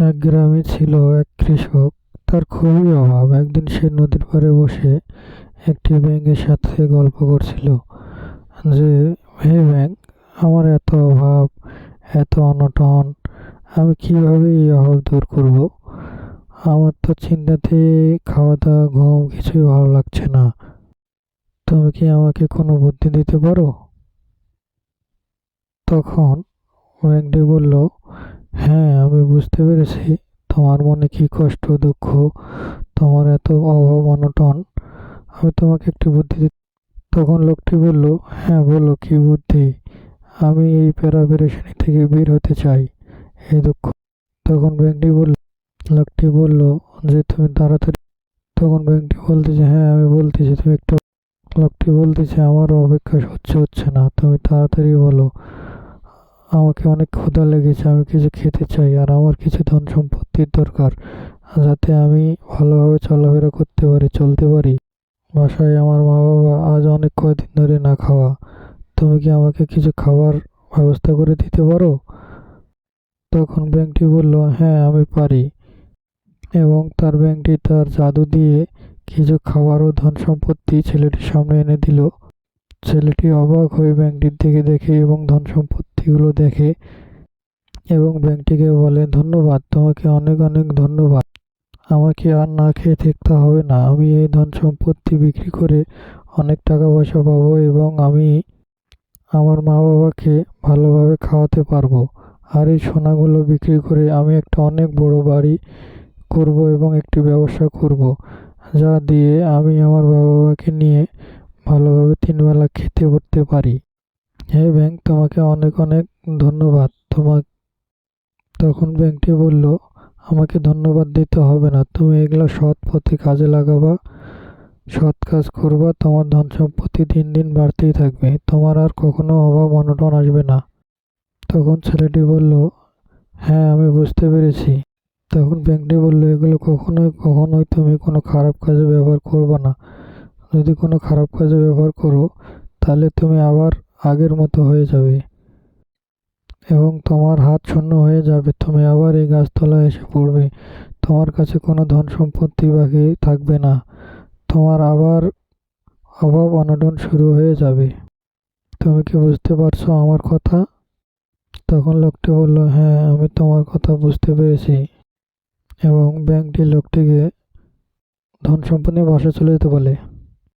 এক গ্রামে ছিল এক কৃষক। তার খুবই অভাব। একদিন সে নদীর পাড়ে বসে একটি ব্যাঙের সাথে গল্প করছিল যে, হে ব্যাঙ, আমার এত অভাব, এত অনটন, আমি কীভাবে এই অভাব দূর করব? আমার তো চিন্তাতে খাওয়া দাওয়া ঘুম কিছুই ভালো লাগছে না। তুমি কি আমাকে কোনো বুদ্ধি দিতে পারো? তখন ব্যাঙটি বলল হ্যাঁ আমি বুঝতে পেরেছি। তোমার মনে কি কষ্ট, দুঃখ? তোমার এত অভাব, অনটন। আমি তোমাকে একটি বুদ্ধি তখন লোকটি বলল হ্যাঁ বলো, কি বুদ্ধি? আমি এই প্যারা পেরেশানি থেকে বের হতে চাই। এই দুঃখ। তখন ব্যাংকটি বলল, লোকটি বলল, যে তুমি তাড়াতাড়ি তখন ব্যাংকটি বলতেছে হ্যাঁ আমি বলতেছি, তুমি একটু লোকটি বলতেছে, আমার অপেক্ষা সহ্য হচ্ছে না, তুমি তাড়াতাড়ি বলো। আমাকে অনেক ক্ষুধা লেগেছে, আমি কিছু খেতে চাই আর আমার কিছু ধন সম্পত্তির দরকার, যাতে আমি ভালোভাবে চলাফেরা করতে পারি, চলতে পারি। বাসায় আমার মা বাবা আজ অনেক কয়দিন ধরে না খাওয়া। তুমি কি আমাকে কিছু খাবার ব্যবস্থা করে দিতে পারো? তখন ব্যাংকটি বলল হ্যাঁ আমি পারি। এবং তার ব্যাংকটি তার জাদু দিয়ে কিছু খাবার ও ধন সম্পত্তি ছেলেটির সামনে এনে দিল। ছেলেটি অবাক হয়ে ব্যাংকটির দিকে দেখে এবং ধন সম্পত্তিগুলো দেখে এবং ব্যাংকটিকে বলে, ধন্যবাদ, তোমাকে অনেক অনেক ধন্যবাদ। আমাকে আর না খেয়ে থাকতে হবে না। আমি এই ধন সম্পত্তি বিক্রি করে অনেক টাকা পয়সা পাবো এবং আমি আমার মা বাবাকে ভালোভাবে খাওয়াতে পারব। আর এই সোনাগুলো বিক্রি করে আমি একটা অনেক বড় বাড়ি করব এবং একটি ব্যবসা করব, যা দিয়ে আমি আমার বাবা মাকে নিয়ে ভালোভাবে তিনবেলা খেতে উঠতে পারি। হ্যাঁ ব্যাংক তোমাকে অনেক অনেক ধন্যবাদ। তোমার তখন ব্যাংকটি বলল, আমাকে ধন্যবাদ দিতে হবে না। তুমি এগুলো সৎ পথে কাজে লাগাবা, সৎ কাজ করবা, তোমার ধন সম্পত্তি দিন দিন বাড়তেই থাকবে। তোমার আর কখনো অভাব অনটন আসবে না। তখন ছেলেটি বলল হ্যাঁ আমি বুঝতে পেরেছি। তখন ব্যাংকটি বলল, এগুলো কখনোই কখনোই তুমি কোনো খারাপ কাজে ব্যবহার করবে না। যদি কোনো খারাপ কাজে ব্যবহার করো, তাহলে তুমি আবার আগের মতো হয়ে যাবে। এবং তোমার হাত শূন্য হয়ে যাবে। তুমি আবার এই গাছতলায় এসে পড়বে। তোমার কাছে কোনো ধন সম্পত্তি বাকি থাকবে না। তোমার আবার অভাব অনটন শুরু হয়ে যাবে। তুমি কি বুঝতে পারছ আমার কথা? তখন লোকটি বলল হ্যাঁ আমি তোমার কথা বুঝতে পেরেছি। এবং ব্যাংকটি লোকটিকে ধন সম্পন্ন বাসা চলে যেতে বলে।